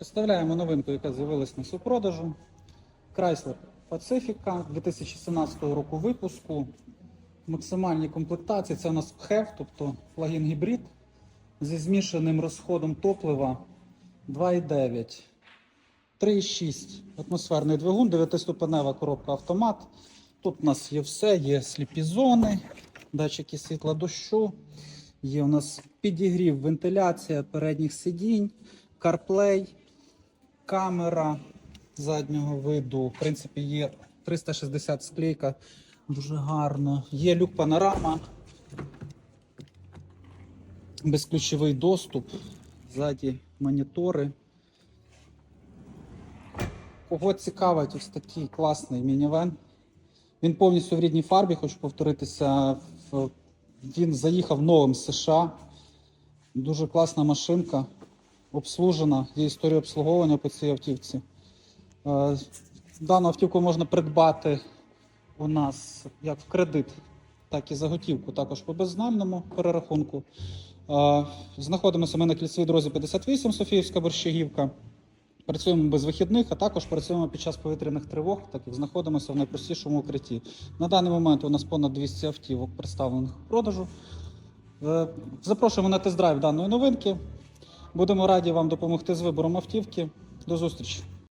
Представляємо новинку, яка з'явилась на супродажу. Chrysler Pacifica 2017 року випуску. Максимальні комплектації це у нас HEV, тобто плагін гібрид зі змішаним розходом топлива 2,9. 3,6 атмосферний двигун, 9-ступенева коробка автомат. Тут у нас є все, є сліпі зони, датчики світла дощу. Є у нас підігрів, вентиляція передніх сидінь, CarPlay, камера заднього виду. В принципі, є 360 склейка, дуже гарно. Є люк панорама, безключовий доступ, ззаді монітори. Кого цікавить ось такий класний мінівен. Він повністю в рідній фарбі, хочу повторитися. Він заїхав новим США. Дуже класна машинка, обслужена, є історія обслуговування по цій автівці. Е, Дану автівку можна придбати у нас як в кредит, так і за готівку, також по беззнальному перерахунку. Е, Знаходимося ми на кільцевій дорозі 58, Софіївська Борщагівка. Працюємо без вихідних, а також працюємо під час повітряних тривог, так як знаходимося в найпростішому укритті. На даний момент у нас понад 200 автівок представлених в продажу. Е, Запрошуємо на тест-драйв даної новинки. Будемо раді вам допомогти з вибором автівки. До зустрічі!